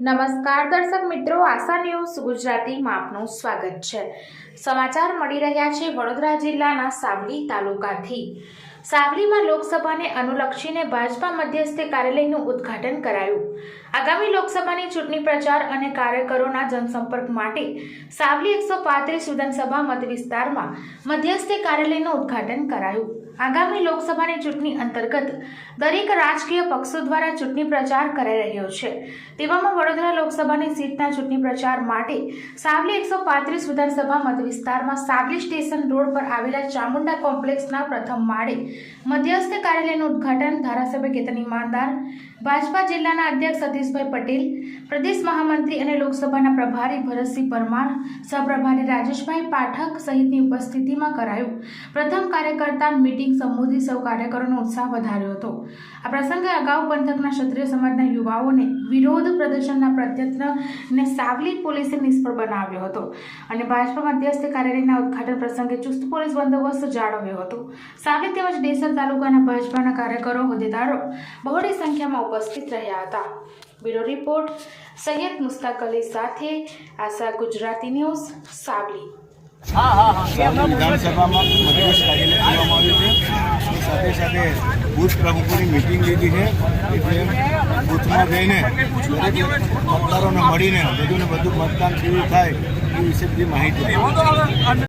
નમસ્કાર દર્શક મિત્રો, આશા ન્યૂઝ ગુજરાતીમાં આપનું સ્વાગત છે. સમાચાર મળી રહ્યા છે વડોદરા જિલ્લાના સાવલી તાલુકાથી. સાવલીમાં લોકસભાને અનુલક્ષીને ભાજપા મધ્યસ્થી કાર્યાલયનું ઉદ્ઘાટન કરાયું. આગામી લોકસભાની ચૂંટણી પ્રચાર અને કાર્યકરોના જનસંપર્ક માટે સાવલી એકસો પાંત્રીસ વિધાનસભા મત વિસ્તારમાં મધ્યસ્થી કાર્યાલયનું ઉદ્ઘાટન કરાયું. આગામી લોકસભાની ચૂંટણી અંતર્ગત દરેક રાજકીય પક્ષો દ્વારા ચૂંટણી પ્રચાર કરાઈ રહ્યો છે. તેવામાં વડોદરા લોકસભાની સીટના ચૂંટણી પ્રચાર માટે સાવલી એકસો પાંત્રીસ વિધાનસભા મત વિસ્તારમાં સાવલી સ્ટેશન રોડ પર આવેલા ચામુંડા કોમ્પ્લેક્સના પ્રથમ માળે મધ્યસ્થ કાર્યાલયનું ઉદ્ઘાટન ધારાસભ્ય કેતન ઈમાનદાર, ભાજપા જિલ્લાના અધ્યક્ષ સતીશભાઈ પટેલ, પ્રદેશ મહામંત્રી અને લોકસભાના પ્રભારી ભરતસિંહ પરમાર, સહપ્રભારી રાજેશભાઈ પાઠક સહિતની ઉપસ્થિતિમાં કરાયું. પ્રથમ કાર્યકર્તા મિટિંગ સંબોધી સૌ કાર્યકરોનો ઉત્સાહ વધાર્યો હતો. આ પ્રસંગે અગાઉ પંથકના ક્ષત્રિય સમાજના યુવાઓને વિરોધ પ્રદર્શનના પ્રયત્નને સાવલી પોલીસે નિષ્ફળ બનાવ્યો હતો અને ભાજપા મધ્યસ્થ કાર્યાલયના ઉદ્ઘાટન પ્રસંગે ચુસ્ત પોલીસ બંદોબસ્ત જાળવ્યો હતો. સાવલી તેમજ ડેસર તાલુકાના ભાજપાના કાર્યકરો હોદ્દેદારો બહોળી સંખ્યામાં ઉપસ્થિત રહ્યા હતા. બ્યુરો રિપોર્ટ સૈયદ મુસ્તાક અલી સાથે આશા ગુજરાતી ન્યૂઝ સાવલી. સાવલી વિધાનસભામાં મધ્યસ્થ કાર્યાલય કરવામાં આવ્યું છે. સાથે સાથે બુથ પ્રમુખોની મિટિંગ લીધી છે. એટલે બુથમાં જઈને દરેક મતદારોને મળીને બધું ને બધું મતદાન કેવું થાય એ વિશે બધી માહિતી.